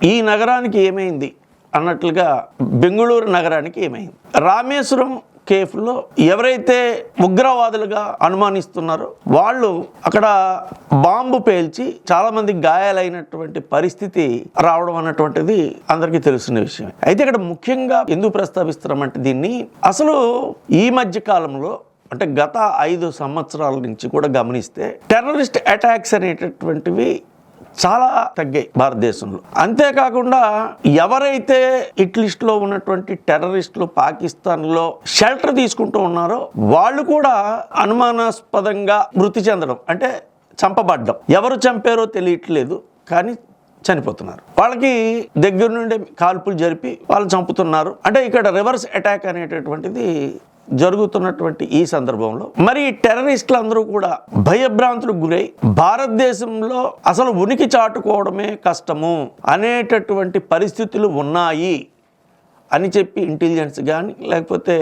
ఈ నగరానికి ఏమైంది అన్నట్లుగా బెంగుళూరు నగరానికి ఏమైంది? రామేశ్వరం కేఫ్లో ఎవరైతే ఉగ్రవాదులుగా అనుమానిస్తున్నారో వాళ్ళు అక్కడ బాంబు పేల్చి చాలా మంది గాయాలైనటువంటి పరిస్థితి రావడం అన్నటువంటిది అందరికీ తెలిసిన విషయం అయితే ఇక్కడ ముఖ్యంగా ఎందుకు ప్రస్తావిస్తున్నామంటే దీన్ని అసలు ఈ మధ్య కాలంలో అంటే గత ఐదు సంవత్సరాల నుంచి కూడా గమనిస్తే టెర్రరిస్ట్ అటాక్స్ అనేటటువంటివి చాలా తగ్గాయి భారతదేశంలో. అంతేకాకుండా ఎవరైతే హిట్లో ఉన్నటువంటి టెర్రరిస్టులు పాకిస్తాన్లో షెల్టర్ తీసుకుంటూ ఉన్నారో వాళ్ళు కూడా అనుమానాస్పదంగా మృతి చెందడం అంటే చంపబడ్డం. ఎవరు చంపారో తెలియట్లేదు కానీ చనిపోతున్నారు. వాళ్ళకి దగ్గర నుండి కాల్పులు జరిపి వాళ్ళు చంపుతున్నారు. అంటే ఇక్కడ రివర్స్ అటాక్ అనేటటువంటిది జరుగుతున్నటువంటి ఈ సందర్భంలో. మరి టెర్రరిస్టులు అందరూ కూడా భయభ్రాంతులకు గురై భారతదేశంలో అసలు ఉనికి చాటుకోవడమే కష్టము అనేటటువంటి పరిస్థితులు ఉన్నాయి అని చెప్పి ఇంటెలిజెన్స్ కానీ లేకపోతే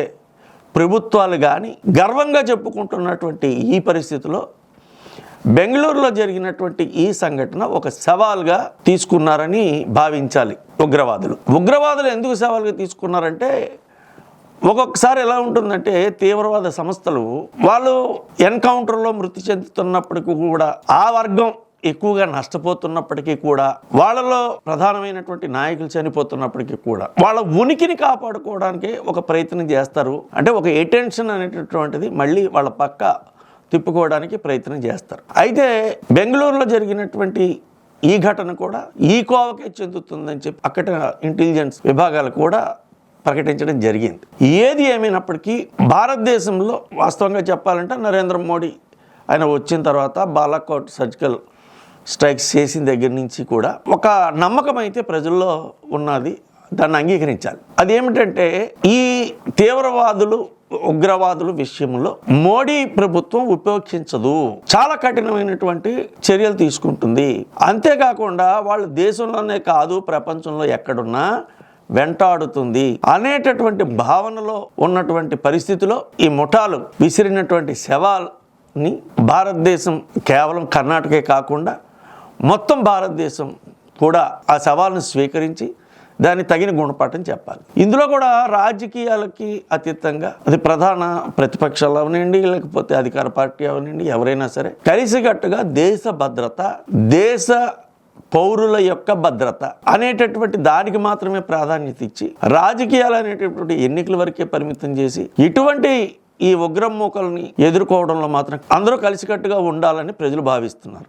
ప్రభుత్వాలు కానీ గర్వంగా చెప్పుకుంటున్నటువంటి ఈ పరిస్థితిలో బెంగళూరులో జరిగినటువంటి ఈ సంఘటన ఒక సవాల్గా తీసుకున్నారని భావించాలి ఉగ్రవాదులు. ఉగ్రవాదులు ఎందుకు సవాల్గా తీసుకున్నారంటే ఒక్కొక్కసారి ఎలా ఉంటుందంటే తీవ్రవాద సంస్థలు వాళ్ళు ఎన్కౌంటర్లో మృతి చెందుతున్నప్పటికీ కూడా ఆ వర్గం ఎక్కువగా నష్టపోతున్నప్పటికీ కూడా వాళ్ళలో ప్రధానమైనటువంటి నాయకులు చనిపోతున్నప్పటికీ కూడా వాళ్ళ ఉనికిని కాపాడుకోవడానికి ఒక ప్రయత్నం చేస్తారు. అంటే ఒక ఎటెన్షన్ అనేటటువంటిది మళ్ళీ వాళ్ళ పక్క తిప్పుకోవడానికి ప్రయత్నం చేస్తారు. అయితే బెంగళూరులో జరిగినటువంటి ఈ ఘటన కూడా ఈ కోవకే చెందుతుందని చెప్పి అక్కడ ఇంటెలిజెన్స్ విభాగాలు కూడా ప్రకటించడం జరిగింది. ఏది ఏమైనప్పటికీ భారతదేశంలో వాస్తవంగా చెప్పాలంటే నరేంద్ర మోడీ ఆయన వచ్చిన తర్వాత బాలాకోట్ సర్జికల్ స్ట్రైక్స్ చేసిన దగ్గర నుంచి కూడా ఒక నమ్మకం అయితే ప్రజల్లో ఉన్నది దాన్ని అంగీకరించాలి. అదేమిటంటే ఈ తీవ్రవాదులు ఉగ్రవాదుల విషయంలో మోడీ ప్రభుత్వం ఉపేక్షించదు. చాలా కఠినమైనటువంటి చర్యలు తీసుకుంటుంది. అంతేకాకుండా వాళ్ళు దేశంలోనే కాదు ప్రపంచంలో ఎక్కడున్నా వెంటాడుతుంది అనేటటువంటి భావనలో ఉన్నటువంటి పరిస్థితిలో ఈ ముఠాలు విసిరినటువంటి శవాల్ని భారతదేశం కేవలం కర్ణాటకే కాకుండా మొత్తం భారతదేశం కూడా ఆ సవాల్ని స్వీకరించి దాన్ని తగిన గుణపాఠం చెప్పాలి. ఇందులో కూడా రాజకీయాలకి అతీతంగా అది ప్రధాన ప్రతిపక్షాలు అవనండి లేకపోతే అధికార పార్టీ అవనండి ఎవరైనా సరే కలిసికట్టుగా దేశ భద్రత దేశ పౌరుల యొక్క భద్రత అనేటటువంటి దానికి మాత్రమే ప్రాధాన్యత ఇచ్చి రాజకీయాలు అనేటటువంటి ఎన్నికల వరకే పరిమితం చేసి ఇటువంటి ఈ ఉగ్రం మూకల్ని ఎదుర్కోవడంలో మాత్రం అందరూ కలిసికట్టుగా ఉండాలని ప్రజలు భావిస్తున్నారు.